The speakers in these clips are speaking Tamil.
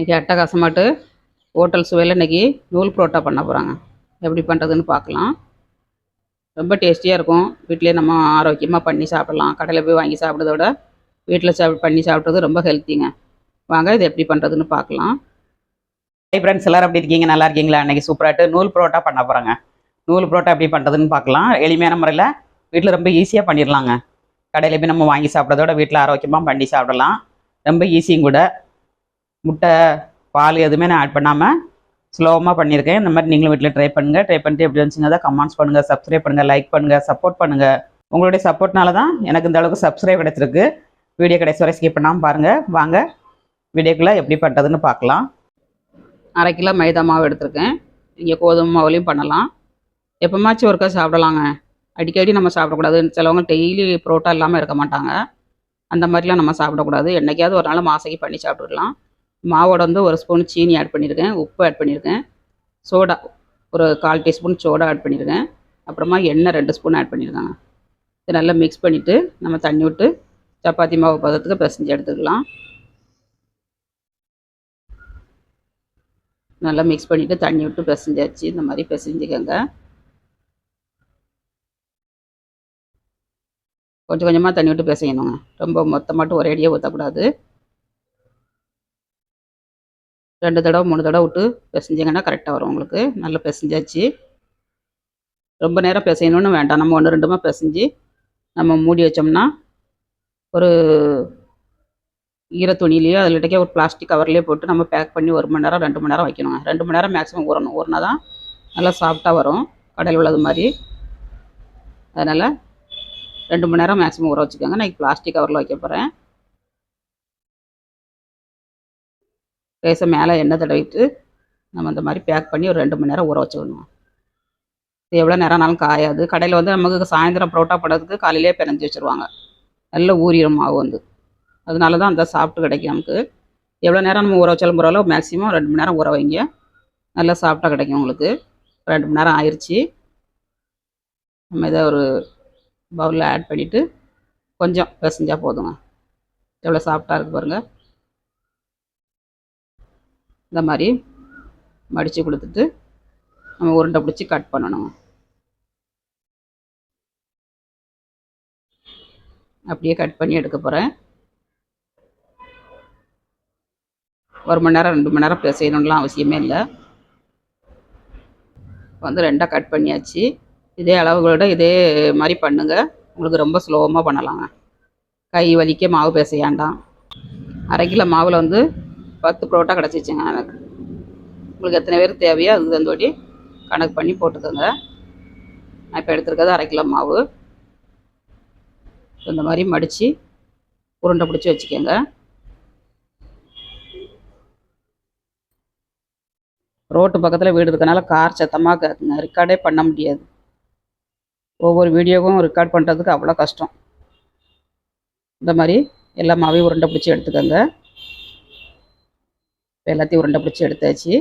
இன்றைக்கி அட்டகாசமாட்டு ஹோட்டல் சுவையில் இன்றைக்கி நூல் புரோட்டா பண்ண போகிறாங்க எப்படி பண்ணுறதுன்னு பார்க்கலாம். ரொம்ப டேஸ்டியாக இருக்கும். வீட்டிலே நம்ம ஆரோக்கியமாக பண்ணி சாப்பிடலாம். கடையில் போய் வாங்கி சாப்பிட்றத விட வீட்டில் சாப் பண்ணி சாப்பிட்றது ரொம்ப ஹெல்த்திங்க வாங்க இது எப்படி பண்ணுறதுன்னு பார்க்கலாம். ஹை ஃப்ரெண்ட்ஸ் எல்லோரும் எப்படி இருக்கீங்க? நல்லா இருக்கீங்களா? இன்றைக்கி சூப்பராகிட்டு நூல் புரோட்டா பண்ண போகிறாங்க நூல் புரோட்டா எப்படி பண்ணுறதுன்னு பார்க்கலாம். எளிமையான முறையில் வீட்டில் ரொம்ப ஈஸியாக பண்ணிடலாங்க கடையில் போய் நம்ம வாங்கி சாப்பிட்றத விட வீட்டில் ஆரோக்கியமாக பண்ணி சாப்பிடலாம். ரொம்ப ஈஸியும் கூட. முட்டை பால் எதுவுமே நான் ஆட் பண்ணாமல் ஸ்லோவமாக பண்ணியிருக்கேன். இந்த மாதிரி நீங்களும் வீட்டில் ட்ரை பண்ணுங்கள் ட்ரை பண்ணிட்டு எப்படி இருந்துச்சுங்க தான் கமெண்ட்ஸ் பண்ணுங்கள் சப்ஸ்கிரைப் பண்ணுங்கள் லைக் பண்ணுங்கள் சப்போர்ட் பண்ணுங்கள் உங்களுடைய சப்போர்ட்னால தான் எனக்கு இந்த அளவுக்கு சப்ஸ்கிரைப் கிடைச்சிருக்கு. வீடியோ கடைசி வரை ஸ்கிப் பண்ணாமல் பாருங்கள் வாங்க வீடியோக்குள்ளே எப்படி பண்ணுறதுன்னு பார்க்கலாம். அரை கிலோ மைதா மாவு எடுத்திருக்கேன். இங்கே கோதுமை மாவுலையும் பண்ணலாம். எப்போமாச்சும் ஒருக்கா சாப்பிடலாங்க. அடிக்கடி நம்ம சாப்பிடக்கூடாது. சிலவங்க டெய்லி புரோட்டா இல்லாமல் இருக்க மாட்டாங்க. அந்த மாதிரிலாம் நம்ம சாப்பிடக்கூடாது. என்றைக்காவது ஒரு நாள் மாசைக்கு பண்ணி சாப்பிட்டுக்கலாம். மாவோட வந்து ஒரு ஸ்பூன் சீனி ஆட் பண்ணியிருக்கேன் உப்பு ஆட் பண்ணியிருக்கேன். சோடா ஒரு கால் டீஸ்பூன் சோடா ஆட் பண்ணியிருக்கேன். அப்புறமா எண்ணெய் ரெண்டு ஸ்பூன் ஆட் பண்ணியிருக்காங்க இது நல்லா மிக்ஸ் பண்ணிவிட்டு நம்ம தண்ணி விட்டு சப்பாத்தி மாவு பதத்துக்கு பிசைஞ்சு எடுத்துக்கலாம். நல்லா மிக்ஸ் பண்ணிவிட்டு தண்ணி விட்டு பிசைஞ்சாச்சு. இந்த மாதிரி பிசைஞ்சுக்கோங்க. கொஞ்சம் கொஞ்சமாக தண்ணி விட்டு பிசையணுங்க. ரொம்ப மொத்தமாட்டும் ஒரேடியாக ஊற்றக்கூடாது ரெண்டு தடவை மூணு தடவை விட்டு பிசைஞ்சிங்கன்னா கரெக்டாக வரும் உங்களுக்கு. நல்லா பிசைஞ்சாச்சு. ரொம்ப நேரம் பிசையணும்னு வேண்டாம். நம்ம ஒன்று ரெண்டுமா பிசைஞ்சு நம்ம மூடி வச்சோம்னா ஒரு ஈர துணியிலையோ அதில் ஒரு பிளாஸ்டிக் கவர்லேயே போட்டு நம்ம பேக் பண்ணி ஒரு மணி நேரம் ரெண்டு மணி நேரம் வைக்கணும் ரெண்டு மணி நேரம் மேக்ஸிமம் ஊறணும். ஊறினா தான் நல்லா சாஃப்டாக வரும். கடையில் உள்ளது மாதிரி. அதனால் ரெண்டு மணி நேரம் மேக்ஸிமம் ஊற வச்சுக்கோங்க. நான் பிளாஸ்டிக் கவரில் வைக்க போகிறேன் லேசாக மேலே எண்ணெய் தடவிட்டு நம்ம இந்த மாதிரி பேக் பண்ணி ஒரு ரெண்டு மணி நேரம் ஊற வச்சுக்கணும். இது எவ்வளோ நேரம்னாலும் காயாது. கடையில் வந்து நமக்கு சாயந்தரம் புரோட்டா பண்ணுறதுக்கு காலையிலே பிணைஞ்சி வச்சுருவாங்க. நல்ல ஊறிடும் மாவு வந்து. அதனால தான் அந்த சாப்பிட்டு கிடைக்கும் நமக்கு. எவ்வளோ நேரம் நம்ம ஊற வச்சாலும் பரவாயில்ல. மேக்ஸிமம் ரெண்டு மணி நேரம் ஊற வைங்க. நல்லா சாப்பிட்டா கிடைக்கும் உங்களுக்கு. ரெண்டு மணி நேரம் ஆயிடுச்சு நம்ம இதை ஒரு பவுலில் ஆட் பண்ணிவிட்டு கொஞ்சம் பிசைஞ்சால் போதுங்க. எவ்வளோ சாஃப்டாக இருக்குது பாருங்கள் இந்த மாதிரி மடித்து கொடுத்துட்டு நம்ம உருண்டை பிடிச்சி கட் பண்ணணும். அப்படியே கட் பண்ணி எடுக்க போகிறேன் ஒரு மணி நேரம் ரெண்டு மணி நேரம் பிசையணும்லாம் அவசியமே இல்லை. வந்து ரெண்டாக கட் பண்ணியாச்சு. இதே அளவுகளோட இதே மாதிரி பண்ணுங்கள் உங்களுக்கு ரொம்ப ஸ்லோவமாக பண்ணலாங்க. கை வலிக்க மாவு பிசையாண்டாம் அரை கிலோ மாவில் வந்து பத்து புரோட்டா கிடச்சிச்சுங்க எனக்கு உங்களுக்கு எத்தனை பேர் தேவையோ அதுக்கு தந்தோடி கணக்கு பண்ணி போட்டுக்கோங்க. நான் இப்போ எடுத்துருக்கிறது அரை கிலோ மாவு. இந்த மாதிரி மடித்து உருண்டை பிடிச்சி வச்சுக்கோங்க. ரோட்டு பக்கத்தில் வீடு இருக்கனால கார் சத்தமாக கேட்குங்க ரெக்கார்டே பண்ண முடியாது. ஒவ்வொரு வீடியோவும் ரெக்கார்ட் பண்ணுறதுக்கு அவ்வளோ கஷ்டம். இந்த மாதிரி எல்லா மாவையும் உருண்டை பிடிச்சி எடுத்துக்கோங்க. இப்போ எல்லாத்தையும் உருண்டை பிடிச்சி எடுத்தாச்சு.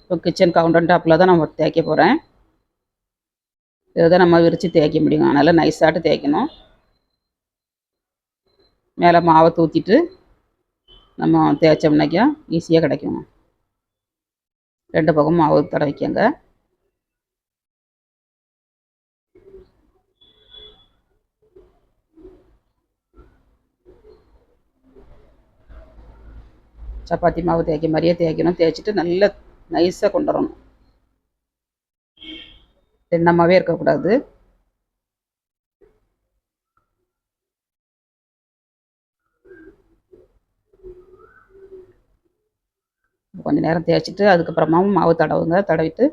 இப்போ கிச்சன் கவுண்டர் டாப்பில் தான் நம்ம தேய்க்க போகிறேன் இதை தான் நம்ம விரித்து தேய்க்க முடியும். அதனால் நைஸாட்டு தேய்க்கணும். மேலே மாவை தூத்திட்டு நம்ம தேய்ச்சோம்னாக்கா ஈஸியாக கிடைக்கும் ரெண்டு பக்கமும் மாவு தடவிக்கங்க. சப்பாத்தி மாவு தேய்க்க மாதிரியே தேய்க்கணும். தேய்ச்சிட்டு நல்லா நைஸாக கொண்டு வரணும் தின்னமாகவே இருக்கக்கூடாது. கொஞ்சம் நேரம் தேய்ச்சிட்டு அதுக்கப்புறமாவும் மாவு தடவுங்க தடவிட்டு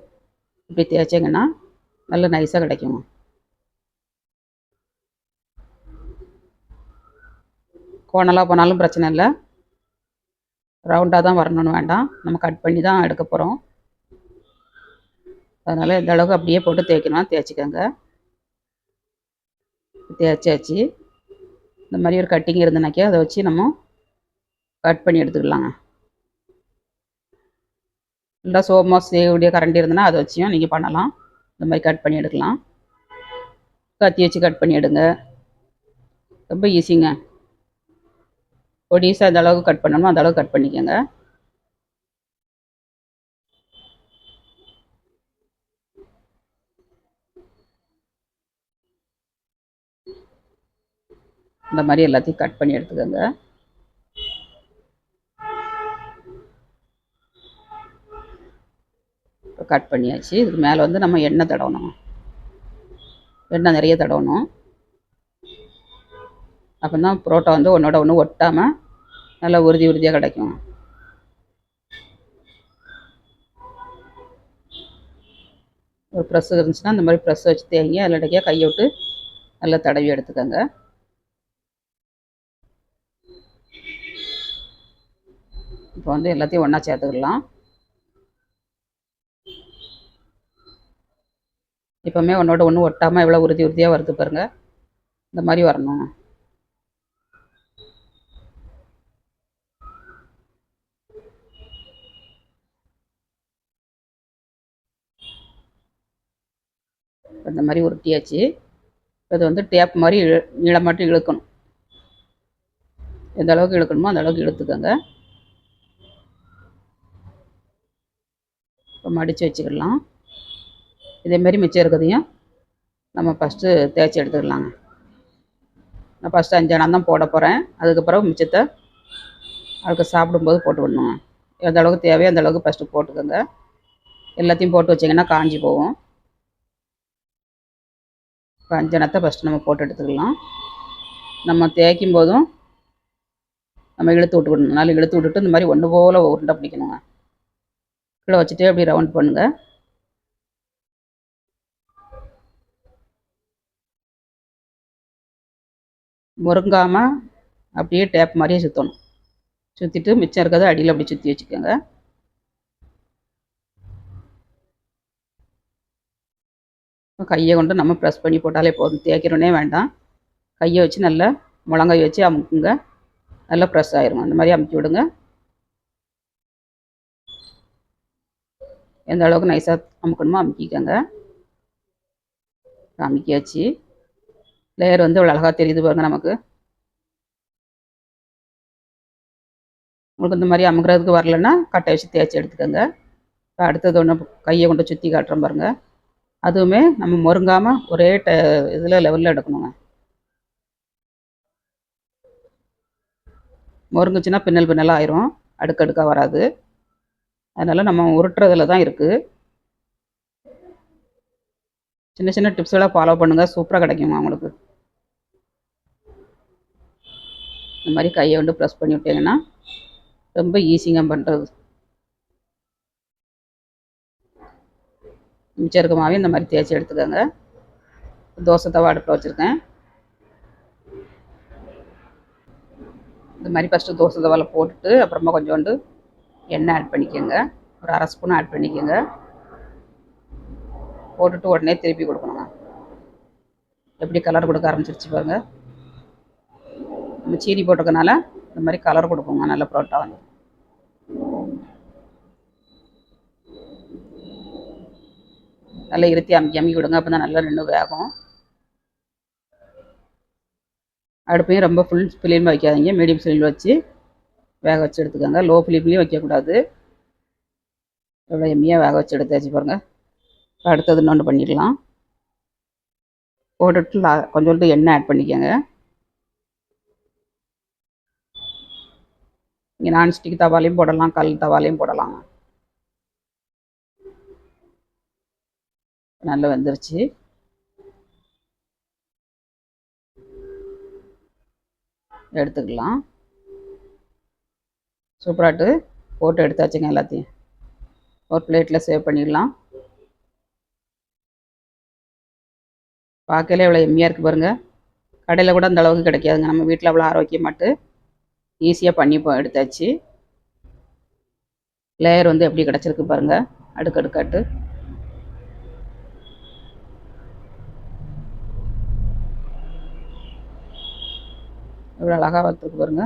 இப்படி தேய்ச்சிங்கன்னா நல்ல நைஸாக கிடைக்குங்க. கோணலாக போனாலும் பிரச்சனை இல்லை. ரவுண்டாக தான் வரணும்னு வேண்டாம். நம்ம கட் பண்ணி தான் எடுக்க போகிறோம் அதனால் இந்த அளவுக்கு அப்படியே போட்டு தேய்க்கணும் தேய்ச்சிக்கோங்க. தேய்ச்சாச்சு. இந்த மாதிரி ஒரு கட்டிங் இருந்தனாக்கே அதை வச்சு நம்ம கட் பண்ணி எடுத்துக்கலாங்க. இல்லை சோமோ செய்யக்கூடிய கரண்டி இருந்ததுன்னா அதை வச்சியும் நீங்கள் பண்ணலாம். இந்த மாதிரி கட் பண்ணி எடுக்கலாம். கத்தி வச்சு கட் பண்ணி எடுங்க. ரொம்ப ஈஸிங்க ஒடிசா அந்த அளவுக்கு கட் பண்ணணுமோ அந்த அளவுக்கு கட் பண்ணிக்கோங்க. இந்த மாதிரி எல்லாத்தையும் கட் பண்ணி எடுத்துக்கோங்க. கட் பண்ணியாச்சு. இதுக்கு மேலே வந்து நம்ம எண்ணெய் தடவணும். எண்ணெய் நிறைய தடவணும். அப்போ தான் புரோட்டா வந்து ஒன்றோட ஒன்று ஒட்டாமல் நல்லா உறுதி உறுதியாக கிடைக்கும். ஒரு ப்ரெஸ் இருந்துச்சுன்னா அந்த மாதிரி ப்ரெஸ் வச்சு தேங்கி அதில் இடைக்கா கையை விட்டு நல்லா தடவி எடுத்துக்கோங்க. இப்போ வந்து எல்லாத்தையும் ஒன்றா சேர்த்துக்கலாம். இப்போவுமே ஒன்றோட ஒன்று ஒட்டாமல் எவ்வளோ உறுதி உறுதியாக வருது பாருங்கள் இந்த மாதிரி வரணும். இந்த மாதிரி உருட்டியாச்சு. இது வந்து டேப் மாதிரி இழ நீளம் மட்டும் இழுக்கணும். எந்த அளவுக்கு இழுக்கணுமோ அந்த அளவுக்கு இழுத்துக்கோங்க. இப்போ மடித்து வச்சுக்கிடலாம். இதேமாரி மிச்சம் இருக்கிறதையும் நம்ம ஃபஸ்ட்டு தேய்ச்சி எடுத்துக்கலாங்க. நான் ஃபஸ்ட்டு அஞ்சனம் தான் போட போகிறேன் அதுக்கப்புறம் மிச்சத்தை அதுக்கு சாப்பிடும்போது போட்டு விடணுங்க. எந்த அளவுக்கு தேவையோ அந்த அளவுக்கு ஃபஸ்ட்டு போட்டுக்கோங்க. எல்லாத்தையும் போட்டு வச்சிங்கன்னா காஞ்சி போகும். இப்போ ஃபஸ்ட்டு நம்ம போட்டு எடுத்துக்கலாம். நம்ம தேய்க்கும் போதும் நம்ம இழுத்து விட்டுக்கணும் நல்லா இழுத்து விட்டுட்டு இந்த மாதிரி ஒன்று போல் உருண்டை பிடிக்கணுங்க. கீழே வச்சுட்டு அப்படி ரவுண்ட் பண்ணுங்கள் முருங்காமல் அப்படியே டேப் மாதிரியே சுற்றணும் சுற்றிட்டு மிச்சம் இருக்கிறத அடியில் அப்படி சுற்றி வச்சுக்கோங்க. கையை கொண்டு நம்ம ப்ரெஸ் பண்ணி போட்டாலே போதும். தேய்க்கிறோனே வேண்டாம். கையை வச்சு நல்லா முழங்கை வச்சு அமுக்குங்க. நல்லா ப்ரெஸ் ஆயிரும். அந்த மாதிரி அமுக்கி விடுங்க. எந்த அளவுக்கு நைஸாக அமுக்கணுமோ அமுக்கிக்கோங்க. அமுக்கியாச்சு. லேயர் வந்து இவ்வளோ அழகாக தெரியுது பாருங்க நமக்கு. உங்களுக்கு இந்த மாதிரி அமுக்கிறதுக்கு வரலன்னா கட்டை வச்சு தேய்ச்சி எடுத்துக்கோங்க. இப்போ அடுத்தது ஒன்று கையை கொண்டு சுற்றி காட்டுறோம் பாருங்கள் அதுவுமே நம்ம முருங்காமல் ஒரே ட இதில் லெவலில் எடுக்கணுங்க. முருங்குச்சுன்னா பின்னல் பின்னலாக ஆயிரும். அடுக்கடுக்காக வராது. அதனால் நம்ம உருட்டுறதுல தான் இருக்குது சின்ன சின்ன டிப்ஸ்களை ஃபாலோ பண்ணுங்கள் சூப்பராக கிடைக்குமா உங்களுக்கு? இந்த மாதிரி கையை வந்து ப்ரெஸ் பண்ணி விட்டிங்கன்னா ரொம்ப ஈஸிங்க பண்ணுறது மிச்சம் இருக்க மாவையும் இந்த மாதிரி தேய்ச்சி எடுத்துக்கோங்க. தோசை தவா அடுப்பில் வச்சுருக்கேன். இந்த மாதிரி ஃபஸ்ட்டு தோசை தவாவில் போட்டுட்டு அப்புறமா கொஞ்சோண்டு எண்ணெய் ஆட் பண்ணிக்கோங்க. ஒரு அரை ஸ்பூன் ஆட் பண்ணிக்கோங்க. போட்டுட்டு உடனே திருப்பி கொடுக்கணுங்க. எப்படி கலர் கொடுக்க ஆரம்பிச்சிருச்சு பாருங்கள் நம்ம சீனி போட்டிருக்கனால இந்த மாதிரி கலர் கொடுக்குங்க நல்ல புரோட்டா வந்து. நல்லா இருத்தி அமுக்கி அமுக்கி விடுங்க அப்போ தான் நல்லா நின்று வேகும். அடுப்பையும் ரொம்ப ஃபுல் ஃபிலிம் வைக்காதீங்க. மீடியம் ஃபிலிமில் வச்சு வேக வச்சு எடுத்துக்கோங்க. லோ ஃபிலிம்லேயும் வைக்கக்கூடாது. எவ்வளோ எம்மியாக வேக வச்சு எடுத்தாச்சு பாருங்கள் அடுத்தது இன்னொன்று பண்ணிடலாம். போட்டுட்டு லா கொஞ்சோண்டு எண்ணெய் ஆட் பண்ணிக்கோங்க. இங்கே நான்ஸ்டிக் தவாலையும் போடலாம். கல் தவாலையும் போடலாம். நல்லா வந்துருச்சு. எடுத்துக்கலாம். சூப்பராட்டு போட்டு எடுத்தாச்சுங்க எல்லாத்தையும். ஒரு பிளேட்டில் சேவ் பண்ணிடலாம். பார்க்கல இவ்வளோ எம்மியாக இருக்குது பாருங்கள் கடையில் கூட அந்த அளவுக்கு கிடைக்காதுங்க. நம்ம வீட்டில் அவ்வளோ ஆரோக்கியமாட்டு ஈஸியாக பண்ணி எடுத்தாச்சு. லேயர் வந்து எப்படி கிடச்சிருக்கு பாருங்கள் அடுக்கடுக்காட்டு. இவ்வளோ அழகாக வளர்த்துருக்கு பாருங்க.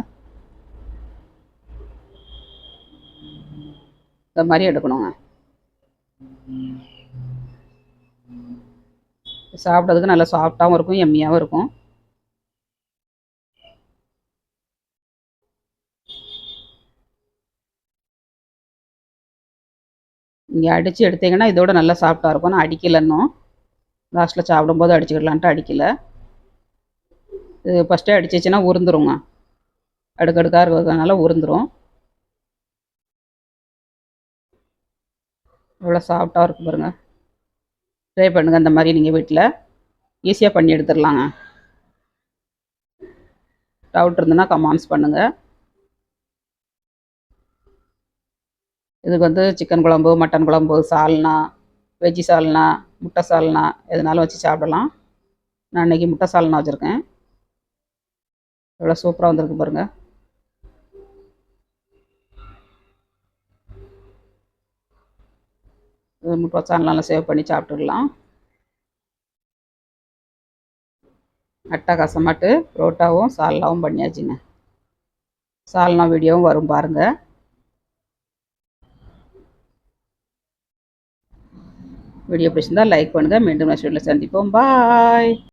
இந்த மாதிரி எடுக்கணுங்க. சாப்பிட்றதுக்கு நல்லா சாஃப்டாகவும் இருக்கும் எம்மியாகவும் இருக்கும். நீங்கள் அடித்து எடுத்தீங்கன்னா இதோட நல்லா சாஃப்டாக இருக்கும். நான் அடிக்கலைன்னும் லாஸ்ட்டில் சாப்பிடும்போது அடிச்சுக்கிடலான்ட்டு அடிக்கலை. இது ஃபஸ்ட்டே அடிச்சிச்சுன்னா உருந்துருங்க. அடுக்கடுக்காக இருக்கிறதுனால உருந்துரும். எவ்வளோ சாஃப்டாக இருக்கு பாருங்கள் ட்ரை பண்ணுங்கள் அந்த மாதிரி நீங்கள் வீட்டில் ஈஸியாக பண்ணி எடுத்துடலாங்க டவுட் இருந்ததுன்னா கமெண்ட்ஸ் பண்ணுங்கள் இதுக்கு வந்து சிக்கன் குழம்பு மட்டன் குழம்பு சால்னா வெஜ்ஜி சால்னா முட்டை சால்னா எதுனாலும் வச்சு சாப்பிடலாம். நான் இன்றைக்கி முட்டை சால்னா வச்சுருக்கேன். எவ்வளோ சூப்பராக வந்திருக்கு பாருங்கள் முட்டை சால்னாலாம் சேவ் பண்ணி சாப்பிட்டுக்கலாம் அட்டகாசமாட்டு புரோட்டாவும் சால்னாவும் பண்ணியாச்சுங்க. சால்னா வீடியோவும் வரும் பாருங்கள் வீடியோ பிடிச்சிருந்தால் லைக் பண்ணுங்கள் மீண்டும் நான் சந்திப்போம். பாய்